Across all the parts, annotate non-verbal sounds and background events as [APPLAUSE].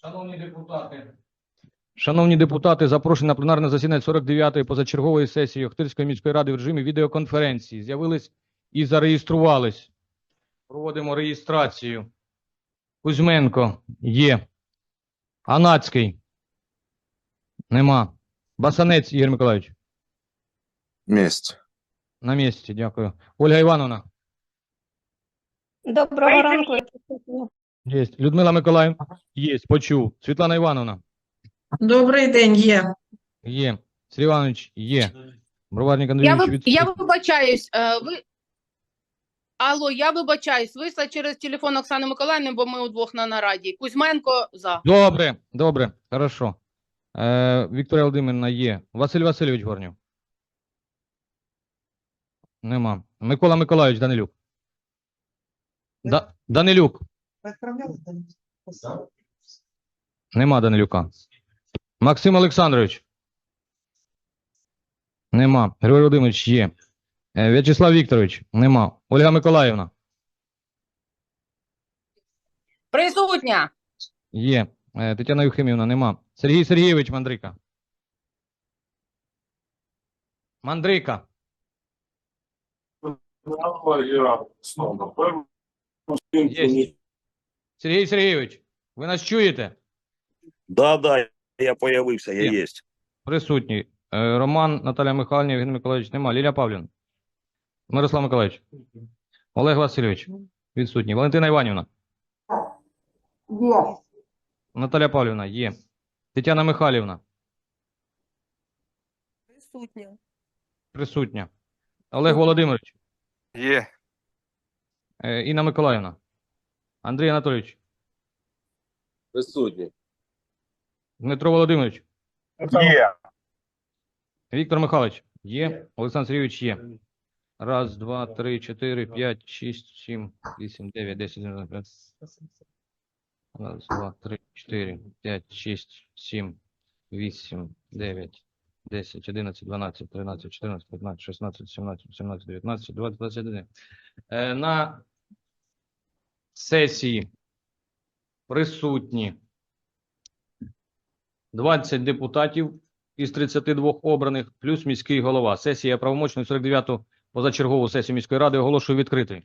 Шановні депутати. Шановні депутати, запрошені на пленарне засідання 49-ї позачергової сесії Охтирської міської ради в режимі відеоконференції. З'явились і зареєструвались. Проводимо реєстрацію. Кузьменко є. Анацький. Нема. Басанець Ігор Миколаївич. Місць. На місці, дякую. Ольга Івановна. Доброго ранку. Є. Людмила Миколаївна. Є. Почув. Світлана Івановна. Добрий день, є. Є. Сергій Іванович. Є. Броварник Я, Андрійович. відсутній. я вибачаюсь, е, ви. Алло, я вибачаюсь. Вийшла через телефон Оксани Миколаївни, бо ми удвох на нараді. Кузьменко за. Добре, добре, хорошо. Е, Вікторія Володимирівна є. Василь Васильович Горнів. Нема. Микола Миколайович Данилюк. Да, Данилюк. Нема Данилюка. Максим Олександрович. Нема. Григорій Володимирович є. Е, В'ячеслав Вікторович. Нема. Ольга Миколаївна. Присутня. Є. Е, Тетяна Юхимівна, нема. Сергій Сергійович Мандрика. Мандрика. Є. Сергій Сергійович, ви нас чуєте? Да, да, я появився, я Є. єсть. Присутні. Е, Роман, Наталя Михайлівна, Євген Миколаївич, нема. Лілія Павлівна. Мирослав Миколаївич. Олег Васильович. Відсутній. Валентина Іванівна. Є. Наталя Павлівна. Є. Тетяна Михайлівна. Присутня. Присутня. Олег Володимирович. Є. Е, Інна Миколаївна. Андрій Анатолійович. Присутні. Дмитро Володимирович. Є. Віктор Михайлович. Є. Олександр Сергійович є. Раз, два, три, чотири, п'ять, шість, сім, вісім, дев'ять, десять. Раз, два, три, чотири, п'ять, шість, сім, вісім, дев'ять, десять, одинадцять, дванадцять, тринадцять, чотирнадцять, п'ятнадцять, шістнадцять, сімнадцять, сімнадцять, дев'ятнадцять, двадцять, двадцять один. Е, На сесії присутні 20 депутатів із 32 обраних, плюс міський голова. Сесія правомочної 49-ту позачергову сесію міської ради оголошую відкритою.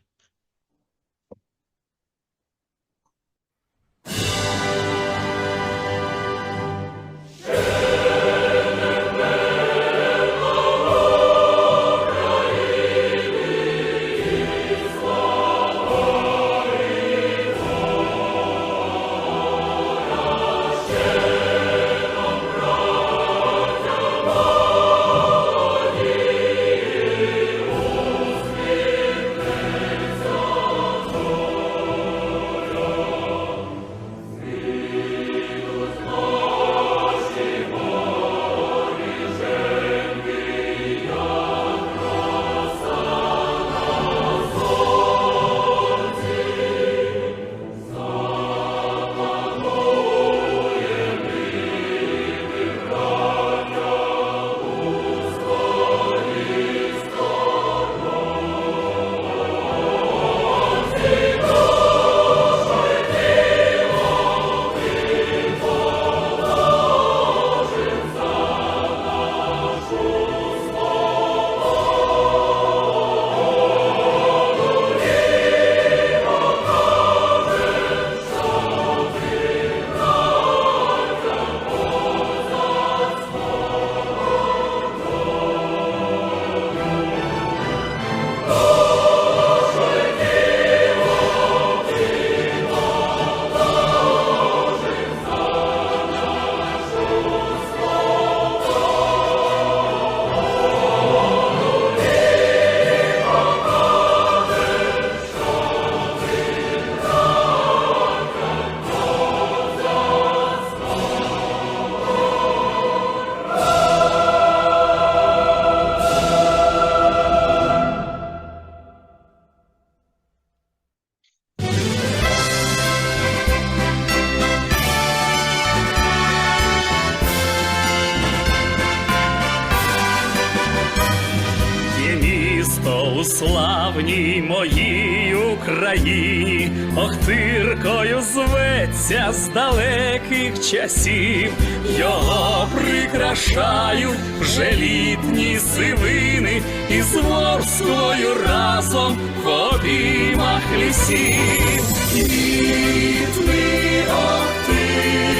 Сивини, ворською разом в обіймах лісів. Квітний Охтирко,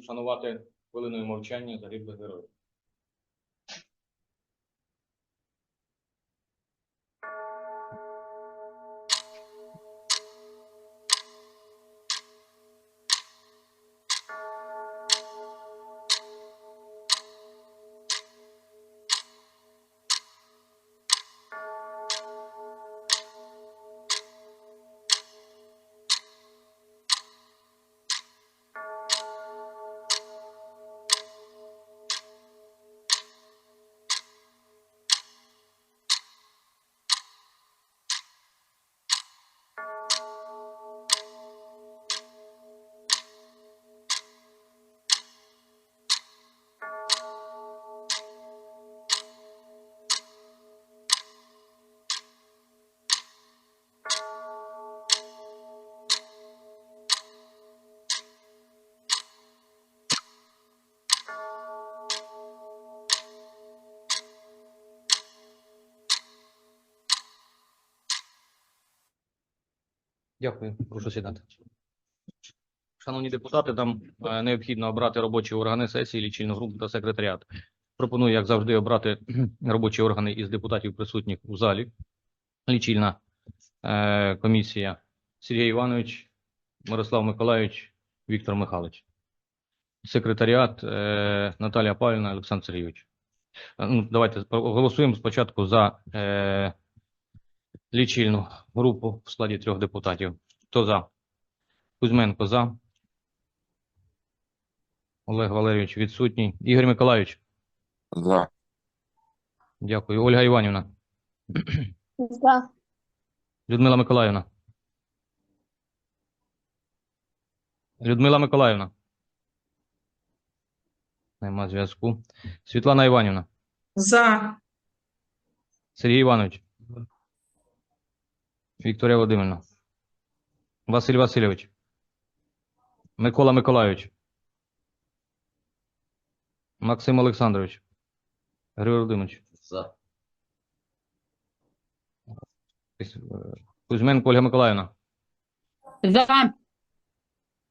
вшанувати хвилиною мовчання загиблих героїв. Дякую, прошу сідати. Шановні депутати, нам е, необхідно обрати робочі органи сесії, лічильну групу та секретаріат. Пропоную, як завжди, обрати [CLEARS THROAT] робочі органи із депутатів, присутніх у залі. Лічильна е, комісія Сергій Іванович, Мирослав Миколайович, Віктор Михайлович. Секретаріат е, Наталія Павлівна, Олександр Сергійович. Е, Ну, давайте голосуємо спочатку за е, лічильну групу в складі трьох депутатів. Хто за? Кузьменко за. Олег Валерійович відсутній. Ігор Миколайович. За. Дякую. Ольга Іванівна. За. Людмила Миколаївна. Людмила Миколаївна. Нема зв'язку. Світлана Іванівна. За. Сергій Іванович. Вікторія Володимирівна. Василь Васильович. Микола Миколайович. Максим Олександрович. Григорій Володимирович. За. Кузьменко Ольга Миколаївна. За.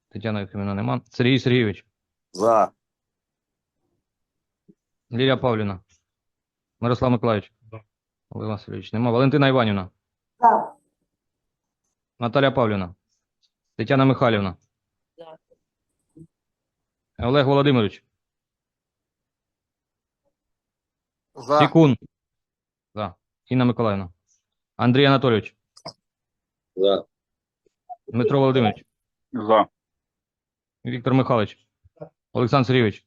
Тетяна Єфимівна нема. Сергій Сергійович. За. Лілія Павлівна. Мирослав Миколаївич. Олег Васильович нема. Валентина Іванівна. Наталя Павлівна. Тетяна Михайлівна. Олег Володимирович. За. Тікун. За. Інна Миколаївна. Андрій Анатолійович. За. Дмитро Володимирович. За. Віктор Михайлович. Олександр Сергійович.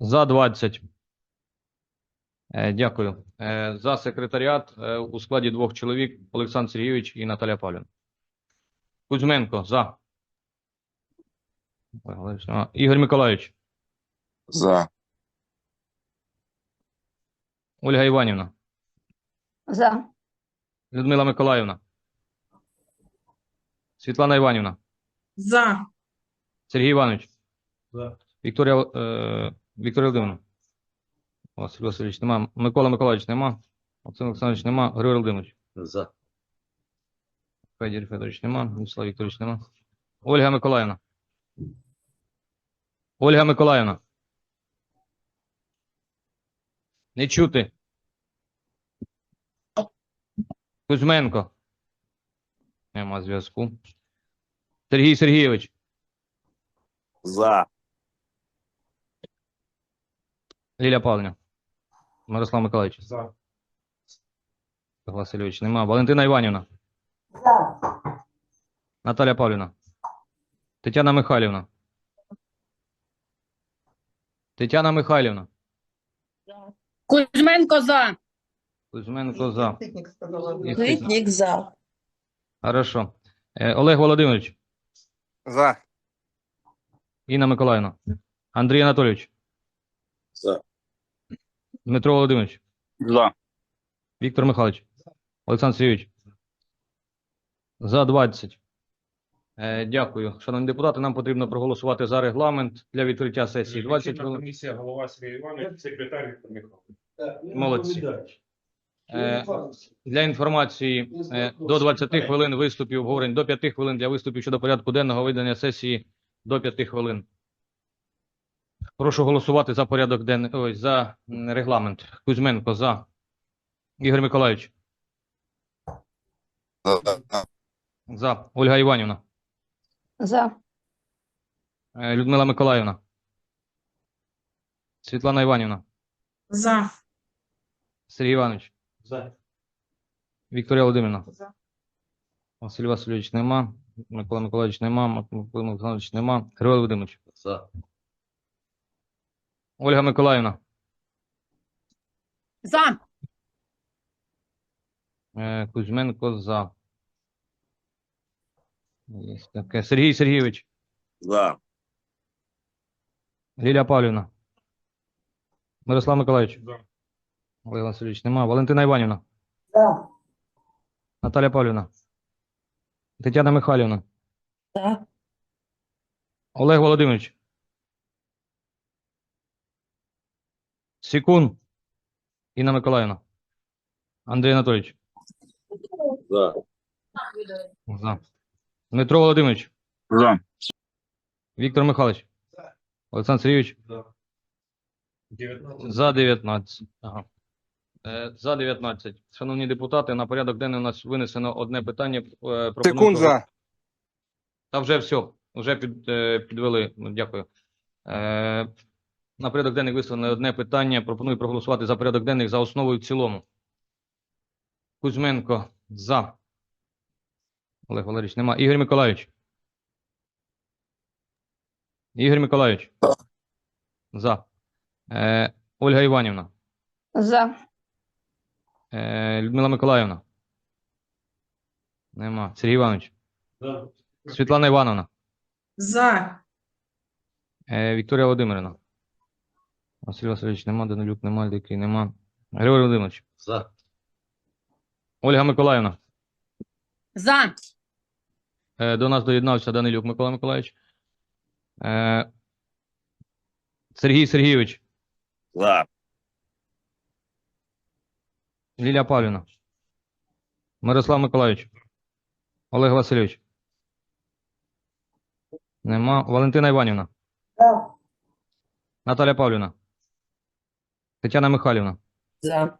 За 20. Е, Дякую. Е, За секретаріат е, у складі двох чоловік Олександр Сергійович і Наталя Павлівна. Кузьменко. За. Ігор Миколайович. За. Ольга Іванівна. За. Людмила Миколаївна. Світлана Іванівна. За. Сергій Іванович. Вікторія, е, Вікторія Володимирівна. Василь Васильович нема. Микола Миколаївич нема. Олександр Олександрович нема. Григорій Володимирович. За. Федір Федорович нема. Вячеслав Вікторович нема. Ольга Миколаївна. Ольга Миколаївна. Не чути. Кузьменко. Нема зв'язку. Сергій Сергійович. За. Ліля Павлівна. Мирослав Миколаївич. За. Васильович нема. Валентина Іванівна. Наталя Павлівна. Тетяна Михайлівна. Тетяна Михайлівна. Кузьменко за. Кузьменко за. І за. Хорошо. Е, Олег Володимирович. За. Інна Миколаївна. Андрій Анатолійович. За. Дмитро Володимирович. За. Віктор Михайлович. Олександр Сергійович. За 20. Е, дякую. Шановні депутати, нам потрібно проголосувати за регламент для відкриття сесії. 20 хвилин. Комісія, голова Сергій Іванович, секретар Віктор Михайлович. Молодці. Е, Для інформації е, до 20 хвилин виступів обговорень, до 5 хвилин для виступів щодо порядку денного видання сесії до 5 хвилин. Прошу голосувати за порядок денний, ой, за регламент. Кузьменко за. Ігор Миколаївич. За. За. Ольга Іванівна. За. Е, Людмила Миколаївна. Світлана Іванівна. За. Сергій Іванович. За. Вікторія Володимирівна. За. Василь Васильович нема. Микола Миколаївич нема. Микола Олександрович нема. Григорій Володимирович. За. Ольга Миколаївна. За. Е, Кузьменко за. Є таке. Сергій Сергійович. За. Лілія Павлівна. Мирослав Миколаївич. За. Олег Васильович нема. Валентина Іванівна. За. Наталя Павлівна. Тетяна Михайлівна. За. Олег Володимирович. Секунд. Інна Миколаївна. Андрій Анатолійович. За. За. Дмитро Володимирович. За. Віктор Михайлович. Олександр Сергійович. За. 19. За 19. Ага. Е, За 19. Шановні депутати, на порядок денний у нас винесено одне питання. Е, Секунд за. Та вже все, вже під, е, підвели. Ну, Дякую. На порядок денний висловлене одне питання. Пропоную проголосувати за порядок денний за основу і в цілому. Кузьменко за. Олег Валерійович нема. Ігор Миколаївич. Ігор Миколаївич. За. Е, Ольга Іванівна. За. Е, Людмила Миколаївна. Нема. Сергій Іванович. За. Світлана Івановна. За. Е, Вікторія Володимирівна. Василь Васильович нема, Данилюк нема, Дикий нема. Григорій Володимирович. За. Ольга Миколаївна. За. Е, до нас доєднався Данилюк Микола Миколаївич. Е, Сергій Сергійович. За. Лілія Павлівна. Мирослав Миколаївич. Олег Васильович. Нема. Валентина Іванівна. Наталя Павлівна. Тетяна Михайлівна. За.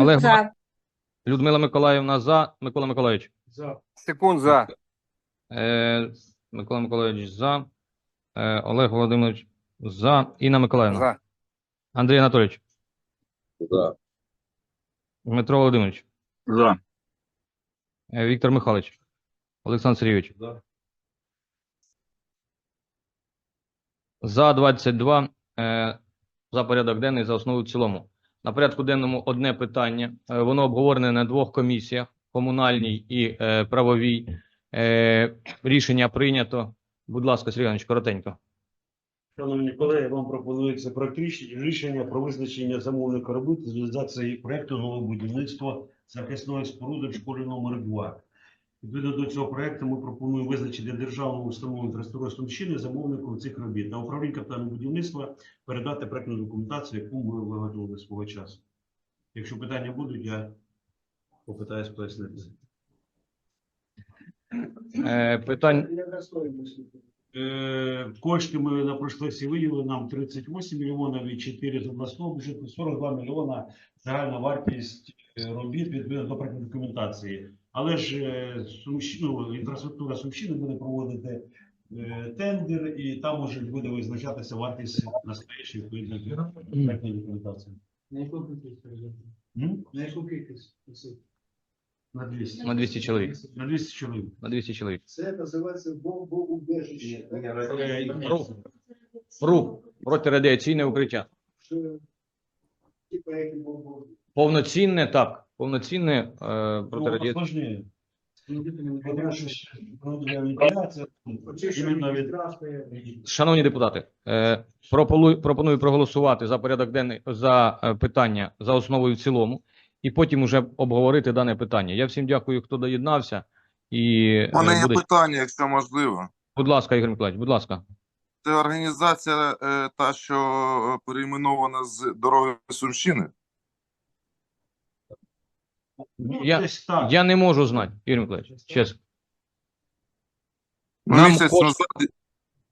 Олег за. Людмила Миколаївна за. Микола Миколаївич. За. Секунд за. Е, Микола Миколаївич за. Е, Олег Володимирович за. Інна Миколаївна. За. Андрій Анатолійович. За. Дмитро Володимирович. За. Е, Віктор Михайлович. Олександр Сергійович. За. За 22. Е, за порядок денний, за основу в цілому. На порядку денному одне питання. Е, воно обговорене на двох комісіях: комунальній і е, правовій. Е, рішення прийнято. Будь ласка, Сергій Іванович, коротенько. Шановні колеги, вам пропонується ріш- рішення про визначення замовника робіт з реалізації проекту нового будівництва захисної споруди в школі номер 2. Відповідно до цього проекту ми пропонуємо визначити державну установу інфраструктури Сумщини замовником цих робіт на управління капітального будівництва передати проектну документацію, яку ми виготовили свого часу. Якщо питання будуть, я попитаюсь пояснити. Е, питань, Е, Кошти ми на сесії виділили нам 38 мільйонів і 4 з обласного бюджету, 42 мільйона загальна вартість е, робіт відповідно до проектної документації. Але ж е, Сумщ- ну, інфраструктура Сумщини буде проводити е, тендер, і там уже буде визначатися вартість настоящої відповідної проектної документації. На яку кількість? На яку кількість? На 200. На 200 чоловік. На 200 чоловік. На 200 чоловік. Це називається бомбоубежище. Рух протирадіаційне укриття. Що типа як бомбоубежище. Повноцінне, так. Повноцінне е, Ну, протирадіаційне. вентиляція, іменно від Шановні депутати, е, пропоную, проголосувати за порядок денний за е, питання за основу і в цілому, і потім уже обговорити дане питання. Я всім дякую, хто доєднався. І е, У мене є буде... питання, якщо можливо. будь ласка, Ігор Миколаївич, будь ласка. Це організація та, що перейменована з дороги Сумщини. Ну, Я- десь так. Я не можу знати, Ігор Миколаївич, чесно. Нам Нам Місяць кошти- назад,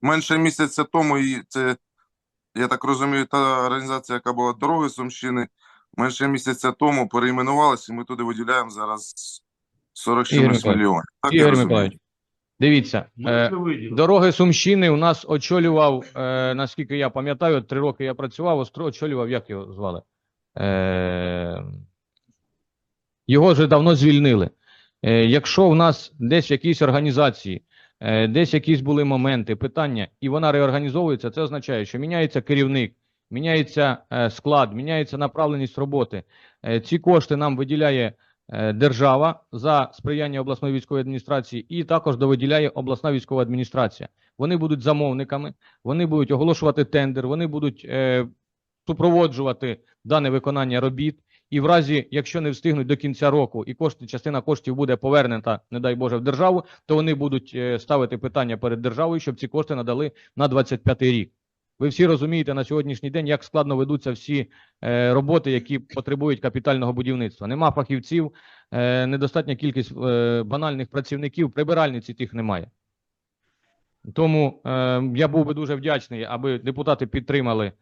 менше місяця тому, і це, я так розумію, та організація, яка була дороги Сумщини, менше місяця тому перейменувалася, і ми туди виділяємо зараз 40 Ігор Миколаївич, мільйонів. Так я Ігор розумію? Миколаївич, дивіться, е. Дороги Сумщини у нас очолював, е, наскільки я пам'ятаю, три роки я працював, остро- очолював, як його звали? Е, його вже давно звільнили. Е, якщо у нас десь в якійсь організації, е, десь якісь були моменти, питання, і вона реорганізовується, це означає, що міняється керівник, міняється е, склад, міняється направленість роботи. Ці кошти нам виділяє держава за сприяння обласної військової адміністрації і також довиділяє обласна військова адміністрація. Вони будуть замовниками, вони будуть оголошувати тендер, вони будуть супроводжувати дане виконання робіт. І в разі, якщо не встигнуть до кінця року і кошти, частина коштів буде повернута, не дай Боже, в державу, то вони будуть е, ставити питання перед державою, щоб ці кошти надали на 25 рік. Ви всі розумієте на сьогоднішній день, як складно ведуться всі е, роботи, які потребують капітального будівництва. Нема фахівців, е, недостатня кількість банальних працівників, прибиральниці тих немає. Тому я був би дуже вдячний, аби депутати підтримали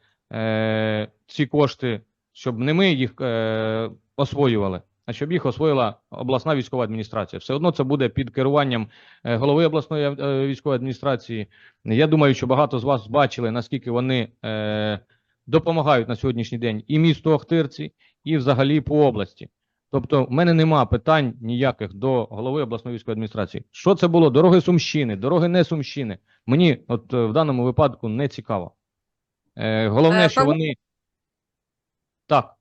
ці кошти, щоб не ми їх е, освоювали, а щоб їх освоїла обласна військова адміністрація. Все одно це буде під керуванням е, голови обласної е, військової адміністрації. Я думаю, що багато з вас бачили, наскільки вони е, допомагають на сьогоднішній день і місту Охтирці, і взагалі по області. Тобто, в мене нема питань ніяких до голови обласної військової адміністрації. Що це було? Дороги Сумщини, дороги не Сумщини. Мені от е, в даному випадку не цікаво. Е, головне, що вони. Так,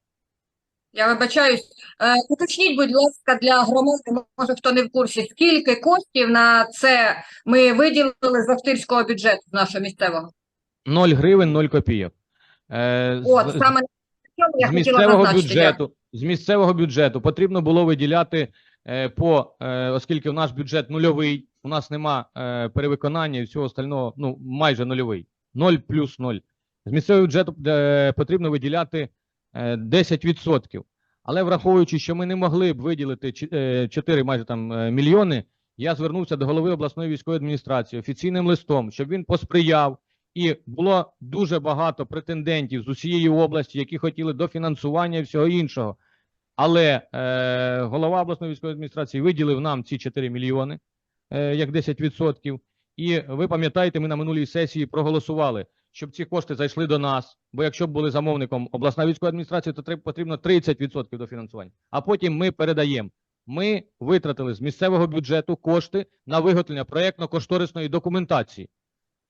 Я вибачаюсь. Е, Уточніть, будь ласка, для громади, може хто не в курсі, скільки коштів на це ми виділили з Охтирського бюджету з нашого місцевого? 0 гривень, 0 копійок. Е, От, з- саме на цьому я з хотіла місцевого зазначити. Бюджету, з місцевого бюджету потрібно було виділяти е, по, е, оскільки в наш бюджет нульовий, у нас нема е, перевиконання і всього остального, ну майже нульовий. 0 плюс 0. З місцевого бюджету е, потрібно виділяти 10%. Але враховуючи, що ми не могли б виділити е, 4 майже там е, мільйони, я звернувся до голови обласної військової адміністрації офіційним листом, щоб він посприяв і було дуже багато претендентів з усієї області, які хотіли дофінансування і всього іншого. Але е, голова обласної військової адміністрації виділив нам ці 4 мільйони е, як 10%. І ви пам'ятаєте, ми на минулій сесії проголосували, щоб ці кошти зайшли до нас. Бо якщо б були замовником обласна військова адміністрація, то потрібно 30% дофінансування. А потім ми передаємо. Ми витратили з місцевого бюджету кошти на виготовлення проєктно-кошторисної документації.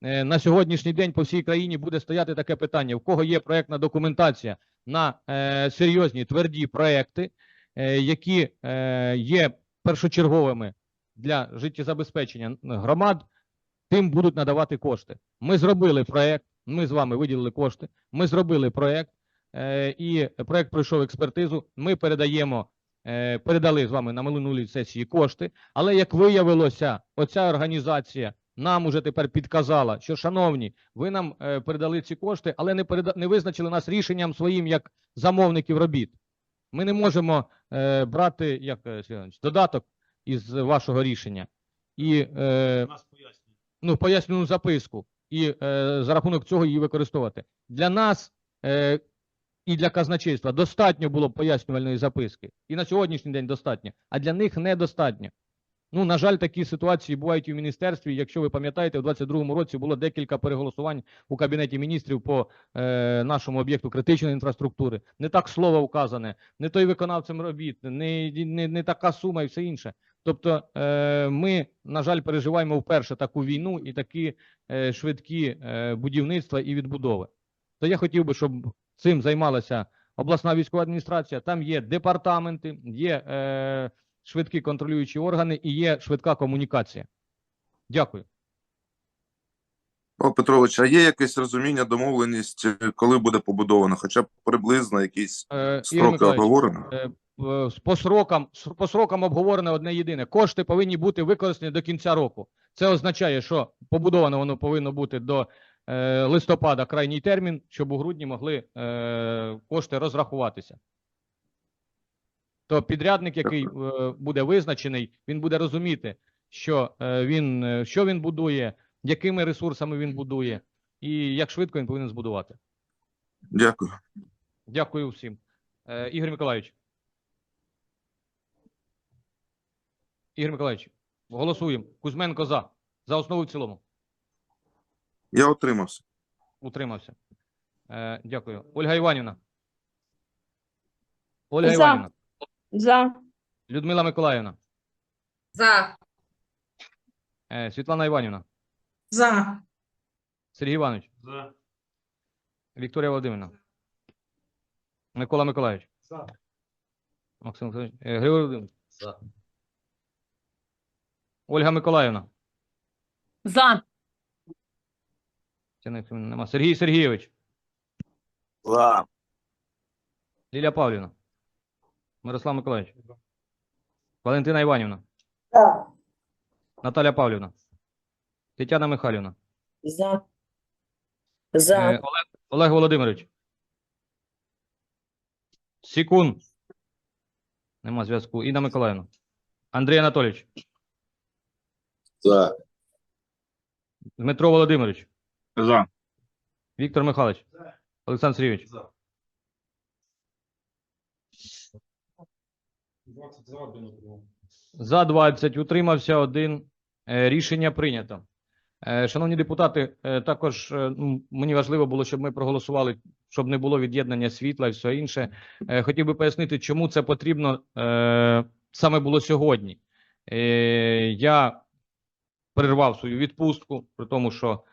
Е, На сьогоднішній день по всій країні буде стояти таке питання: в кого є проєктна документація на е, серйозні тверді проекти, е, які є першочерговими для життєзабезпечення громад, тим будуть надавати кошти. Ми зробили проект, ми з вами виділили кошти, ми зробили проект, е, і проект пройшов експертизу. Ми передаємо, е, передали з вами на минулій сесії кошти. Але як виявилося, оця організація нам уже тепер підказала, що, шановні, ви нам е, передали ці кошти, але не переда... не визначили нас рішенням своїм як замовників робіт. Ми не можемо брати як додаток із вашого рішення. І Нас пояснює. ну, пояснювальну записку і е, за рахунок цього її використовувати. Для нас е, і для казначейства достатньо було пояснювальної записки. І на сьогоднішній день достатньо, а для них недостатньо. Ну, на жаль, такі ситуації бувають і в міністерстві. Якщо ви пам'ятаєте, у 2022 році було декілька переголосувань у Кабінеті міністрів по е, нашому об'єкту критичної інфраструктури. Не так слово вказане, не той виконавцем робіт, не, не, не така сума і все інше. Тобто е, ми, на жаль, переживаємо вперше таку війну і такі е, швидкі е, будівництва і відбудови. То я хотів би, щоб цим займалася обласна військова адміністрація. Там є департаменти, є швидкі контролюючі органи і є швидка комунікація. Дякую. Павло Петрович, а є якесь розуміння, домовленість, коли буде побудовано, хоча б приблизно якісь Е, строки е, в- по срокам, по срокам обговорене одне єдине. Кошти повинні бути використані до кінця року. Це означає, що побудовано воно повинно бути до е, листопада крайній термін, щоб у грудні могли е, кошти розрахуватися. То підрядник, який е, буде визначений, він буде розуміти, що е, він е, що він будує, якими ресурсами він будує, і як швидко він повинен збудувати. Дякую. Дякую всім. Е, Ігор Миколаївич. Ігор Миколаївич, голосуємо. Кузьменко за. За основу в цілому. Я отримався. Утримався. Е, дякую. Ольга Іванівна. Ольга За. Іванівна. За. Людмила Миколаївна. За. Е, Світлана Іванівна. За. Сергій Іванович. За. Вікторія Володимирівна. Микола Миколаївич. За. Максим Олександрович. Е, Григорій Володимирович. Ольга Миколаївна. За. Нема. Сергій Сергійович. За. Лілія Павлівна. Мирослав Миколаївич. Валентина Іванівна. Наталя Павлівна. Тетяна Михайлівна. За. Е, За. Олег, Олег Володимирович. Сікун. Нема зв'язку. Інна Миколаївна. Андрій Анатолійович. За. Дмитро Володимирович. За. Віктор Михайлович. За. Олександр Сергійович. За. 20 за один утримав. За 20, утримався один. Е, Рішення прийнято. Е, Шановні депутати, е, також ну, мені важливо було, щоб ми проголосували, щоб не було від'єднання світла і все інше. Хотів би пояснити, чому це потрібно саме було сьогодні. Я перервав свою відпустку, при тому, що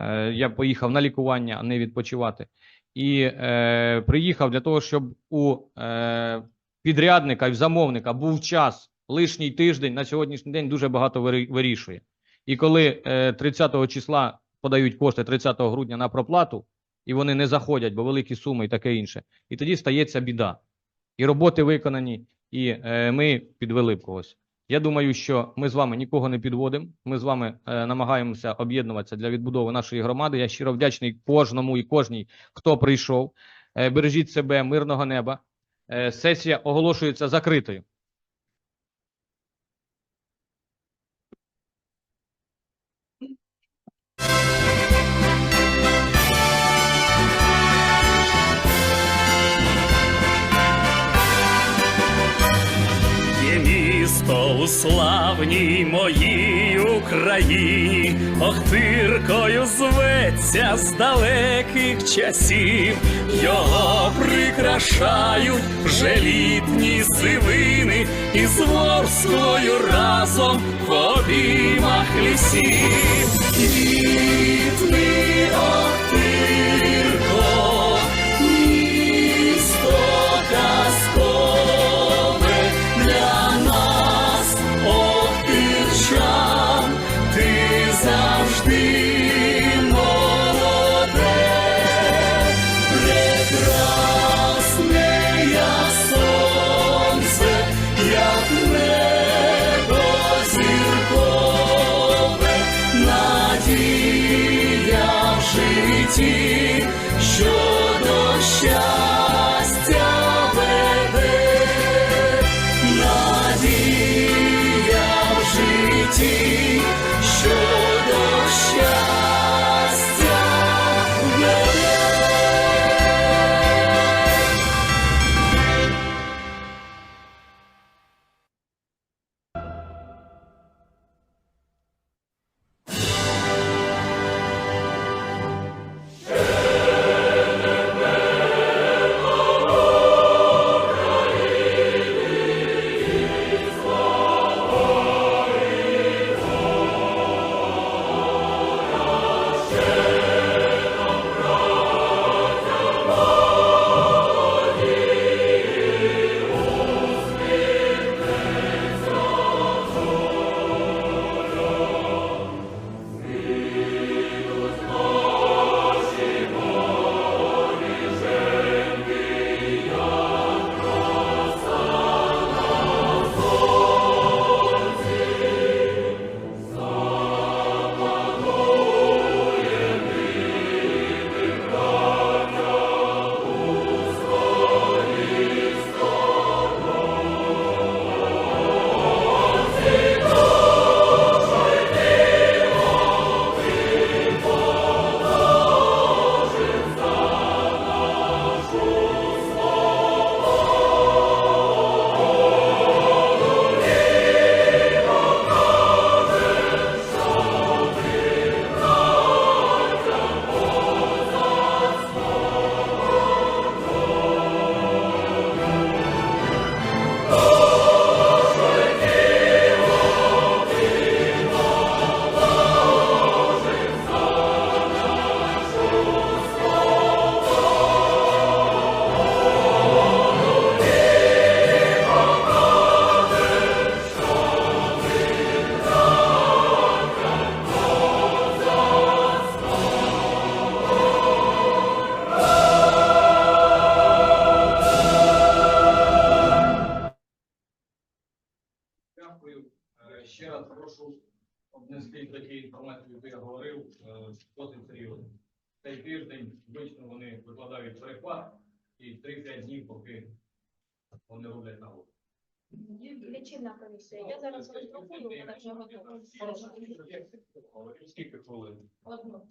е, я поїхав на лікування, а не відпочивати. І е, приїхав для того, щоб у е, підрядника і в замовника був час лишній тиждень на сьогоднішній день дуже багато вирішує. І коли е, 30 числа подають кошти 30 грудня на проплату, і вони не заходять, бо великі суми і таке інше, і тоді стається біда. І роботи виконані, і е, ми підвели б когось. Я думаю, що ми з вами нікого не підводимо. Ми з вами е, намагаємося об'єднуватися для відбудови нашої громади. Я щиро вдячний кожному і кожній, хто прийшов. Е, бережіть себе, мирного неба. Е, сесія оголошується закритою. Славній моїй Україні, Охтиркою зветься з далеких часів, його прикрашають вже літні сивини, і з ворскою разом в обіймах лісів. Квітни Охтирко, see. Роздрукую, вона. Скільки хвилин? Одну.